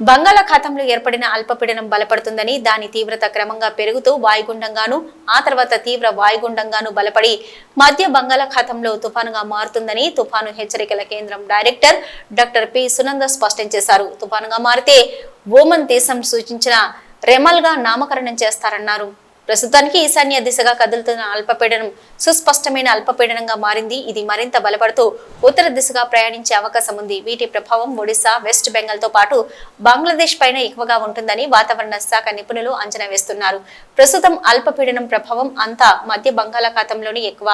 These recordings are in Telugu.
బంగాళాఖాతంలో ఏర్పడిన అల్పపీడనం బలపడుతుందని దాని తీవ్రత క్రమంగా పెరుగుతూ వాయుగుండంగాను ఆ తర్వాత తీవ్ర వాయుగుండంగాను బలపడి మధ్య బంగాళాఖాతంలో తుఫానుగా మారుతుందని తుఫాను హెచ్చరికల కేంద్రం డైరెక్టర్ డాక్టర్ పి. సునంద స్పష్టం చేశారు. తుఫానుగా మారితే ఓమన్ దేశం సూచించిన రెమల్గా నామకరణం చేస్తారన్నారు. ప్రస్తుతానికి ఈశాన్య దిశగా కదులుతున్న అల్పపీడనం సుస్పష్టమైన అల్పపీడనంగా మారింది. ఇది మరింత బలపడుతూ ఉత్తర దిశగా ప్రయాణించే అవకాశం ఉంది. వీటి ప్రభావం ఒడిశా వెస్ట్ బెంగాల్తో పాటు బంగ్లాదేశ్ పైన ఎక్కువగా ఉంటుందని వాతావరణ శాఖ నిపుణులు అంచనా వేస్తున్నారు. ప్రస్తుతం అల్పపీడనం ప్రభావం అంతా మధ్య బంగాళాఖాతంలోని ఎక్కువ.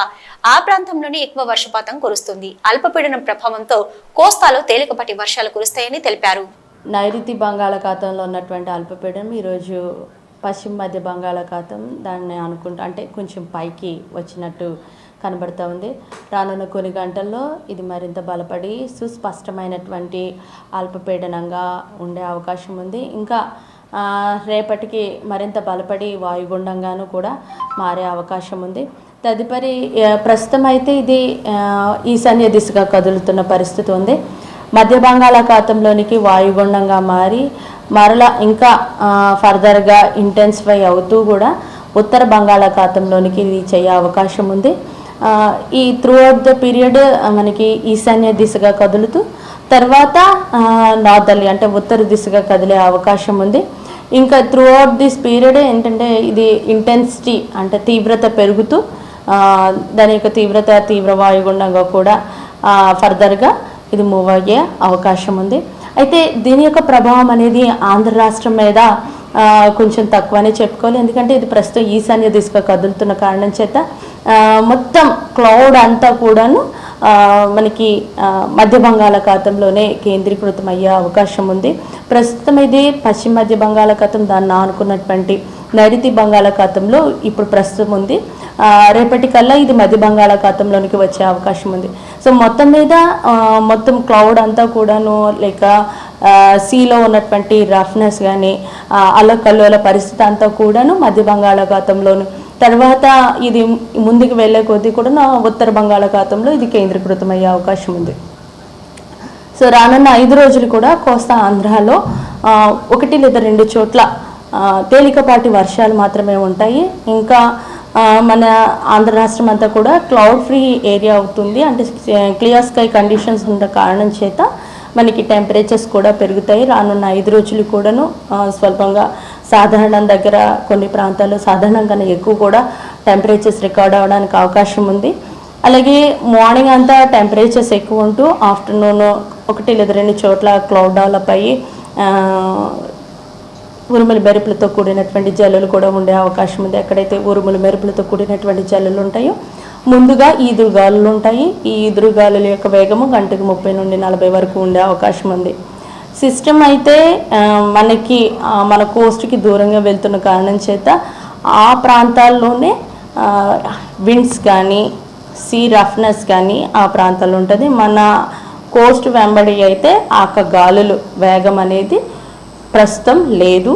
ఆ ప్రాంతంలోనే ఎక్కువ వర్షపాతం కురుస్తుంది. అల్పపీడనం ప్రభావంతో కోస్తాలో తేలికపాటి వర్షాలు కురుస్తాయని తెలిపారు. నైరుతి బంగాళాఖాతంలో ఉన్నటువంటి అల్పపీడనం ఈరోజు పశ్చిమ మధ్య బంగాళాఖాతం దాన్ని అనుకుంటా అంటే కొంచెం పైకి వచ్చినట్టు కనబడుతూ ఉంది. రానున్న కొన్ని గంటల్లో ఇది మరింత బలపడి సుస్పష్టమైనటువంటి అల్పపీడనంగా ఉండే అవకాశం ఉంది. ఇంకా రేపటికి మరింత బలపడి వాయుగుండంగాను కూడా మారే అవకాశం ఉంది. తదుపరి ప్రస్తుతం అయితే ఇది ఈశాన్య దిశగా కదులుతున్న పరిస్థితి ఉంది. మధ్య బంగాళాఖాతంలోనికి వాయుగుండంగా మారి మరలా ఇంకా ఫర్దర్గా ఇంటెన్సిఫై అవుతూ కూడా ఉత్తర బంగాళాఖాతంలోనికి రీచ్ అయ్యే అవకాశం ఉంది. ఈ త్రూ అవుట్ ద పీరియడ్ మనకి ఈశాన్య దిశగా కదులుతూ తర్వాత నార్దర్లీ అంటే ఉత్తర దిశగా కదిలే అవకాశం ఉంది. ఇంకా త్రూ అవుట్ దిస్ పీరియడ్ ఏంటంటే ఇది ఇంటెన్సిటీ అంటే తీవ్రత పెరుగుతూ దాని యొక్క తీవ్రత తీవ్ర వాయుగుండంగా కూడా ఫర్దర్గా ఇది మూవ్ అయ్యే అవకాశం ఉంది. అయితే దీని యొక్క ప్రభావం అనేది ఆంధ్ర రాష్ట్రం మీద కొంచెం తక్కువనే చెప్పుకోవాలి. ఎందుకంటే ఇది ప్రస్తుతం ఈశాన్య దిశగా కదులుతున్న కారణం చేత మొత్తం క్లౌడ్ అంతా కూడాను మనకి మధ్య బంగాళాఖాతంలోనే కేంద్రీకృతం అయ్యే అవకాశం ఉంది. ప్రస్తుతం ఇది పశ్చిమ మధ్య బంగాళాఖాతం దాన్ని ఆనుకున్నటువంటి నైరుతి బంగాళాఖాతంలో ఇప్పుడు ప్రస్తుతం ఉంది. రేపటికల్లా ఇది మధ్య బంగాళాఖాతంలోనికి వచ్చే అవకాశం ఉంది. సో మొత్తం మీద మొత్తం క్లౌడ్ అంతా కూడాను లేక సీలో ఉన్నటువంటి రఫ్నెస్ కానీ అల్లకల్లోల పరిస్థితి అంతా కూడాను మధ్య బంగాళాఖాతంలోను. తర్వాత ఇది ముందుకు వెళ్ళే కొద్దీ కూడా నా ఉత్తర బంగాళాఖాతంలో ఇది కేంద్రీకృతమయ్యే అవకాశం ఉంది. సో రానున్న ఐదు రోజులు కూడా కోస్తా ఆంధ్రాలో ఒకటి లేదా రెండు చోట్ల తేలికపాటి వర్షాలు మాత్రమే ఉంటాయి. ఇంకా మన ఆంధ్ర రాష్ట్రం అంతా కూడా క్లౌడ్ ఫ్రీ ఏరియా అవుతుంది. అంటే క్లియర్ స్కై కండిషన్స్ ఉన్న కారణం చేత మనకి టెంపరేచర్స్ కూడా పెరుగుతాయి. రానున్న ఐదు రోజులు కూడాను స్వల్పంగా సాధారణం దగ్గర కొన్ని ప్రాంతాల్లో సాధారణంగానే ఎక్కువ కూడా టెంపరేచర్స్ రికార్డ్ అవ్వడానికి అవకాశం ఉంది. అలాగే మార్నింగ్ అంతా టెంపరేచర్స్ ఎక్కువ ఉంటూ ఆఫ్టర్నూన్ ఒకటి లేదా రెండు చోట్ల క్లౌడ్ డెవలప్ అయ్యి ఉరుములు మెరుపులతో కూడినటువంటి జల్లులు కూడా ఉండే అవకాశం ఉంది. ఎక్కడైతే ఉరుములు మెరుపులతో కూడినటువంటి జల్లులు ఉంటాయో ముందుగా ఈదురుగాలులు ఉంటాయి. ఈ ఈదురుగాలుల యొక్క వేగము గంటకు ముప్పై నుండి నలభై వరకు ఉండే అవకాశం ఉంది. సిస్టమ్ అయితే మనకి మన కోస్ట్కి దూరంగా వెళ్తున్న కారణం చేత ఆ ప్రాంతాల్లోనే విండ్స్ కానీ సీ రఫ్నెస్ కానీ ఆ ప్రాంతాల్లో ఉంటుంది. మన కోస్ట్ వెంబడి అయితే ఆ యొక్క గాలులు వేగం అనేది ప్రస్తుతం లేదు.